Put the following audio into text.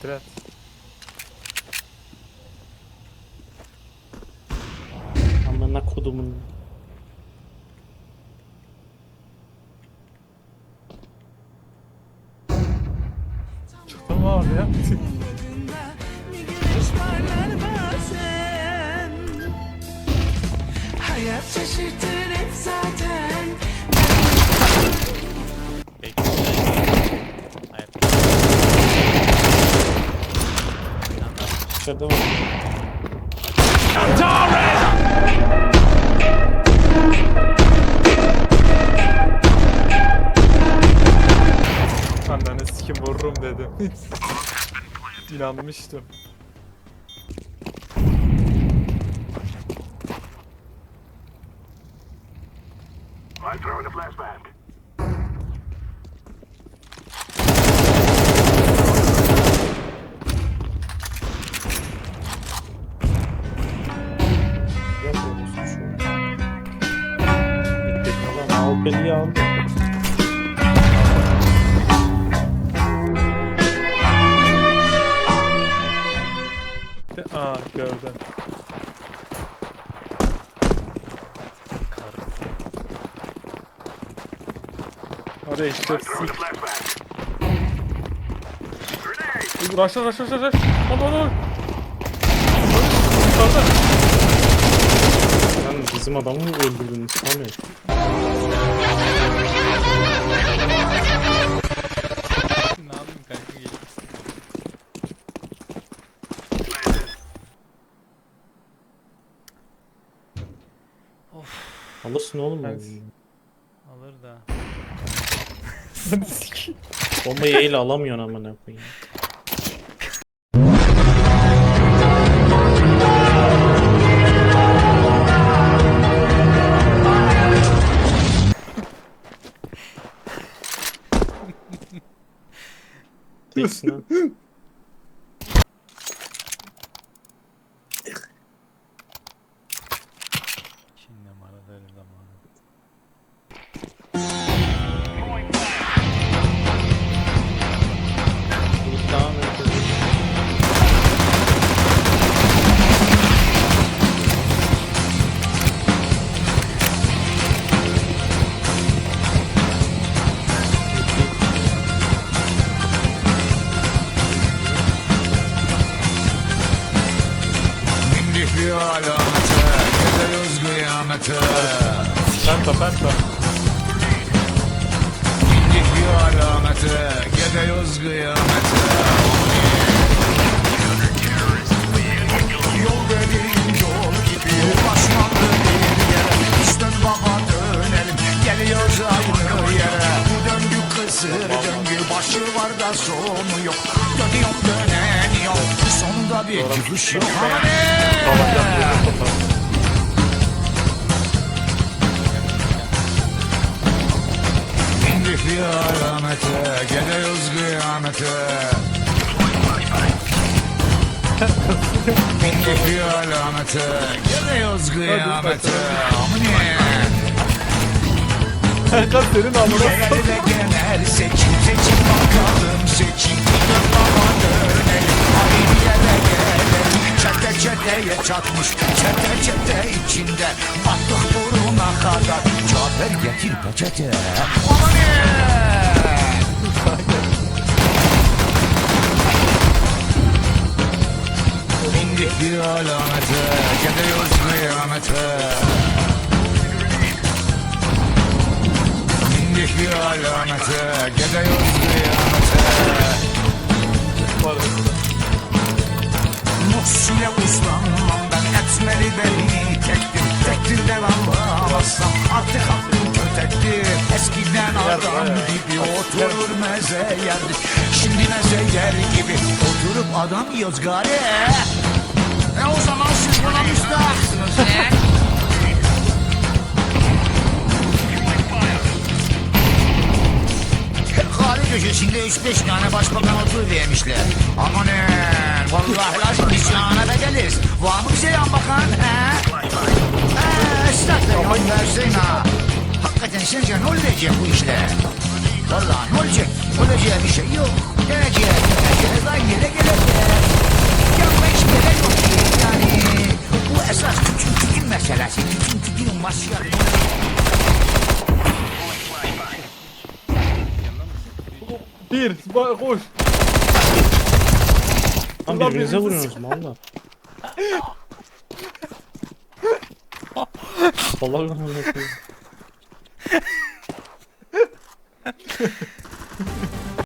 Siktir et. Amına kodumun. Mı abi ya? Hayat şaşırtır İçeride var. Annene sikim vururum dedim. İnanmıştım. Yapıyorsun Adam Alpeli'yi aldı. Aa gördüm. Hadi işte sik. Raşla raşla raşla. Hadi hadi hadi. Yukarıda. Sen bizim adamı mı öldürdün Samet? Ne yapayım kanka gel. Alırsın oğlum. Ben-. Alır da. Bombayı eyle alamıyorsun amına koyayım. Ne? Bindik bir alamete, gideriz kıyamete. Penta penta. Bindik bir alamete, gideriz kıyamete. Yol dediğin yol gibi, başlandı bir yere. Üstten baba dönelim, geliyoruz aynı yere. Bu döngü kısır döngü, başı var da sonu yok. Dönüyor dönen yok, sonunda bir çıkış yok. Ama ne? Bindik bir alamete, gidiyoruz kıyamete. Bindik bir alamete, gidiyoruz kıyamete. Amine. Erkan senin amına Cafer getir peçete. Amine. Bindik bir alamete, gidiyoruz kıyamete. Bindik bir alamete, gidiyoruz kıyamete. Adam gibi oturur meze yerdik Şimdi meze yer gibi oturup adam yiyoruz gari E o zaman siz buna müstahaksınız he? Kahve köşesinde 3-5 tane başbakan otur vermişler. Amanın vallahi lazım biz yana bedeliz. Var mı bize yan bakan he? Eee estağfurullah yan versin ha. Zaten sizce ne olacak bu işte? Vallahi ne olacak? Olacağı bir şey yok. Geleceğe gideceğiz, aynı yere geleceğiz. Yapma hiç gerek yok ki. Yani bu esas tütün tütün meselesi. Tütün tütünün masrafı. Bir, ba- koş. Lan Allah birbirinize birbirinizi vuruyorsunuz mallar. Allah birbirinize vuruyorsunuz. Ha ha ha.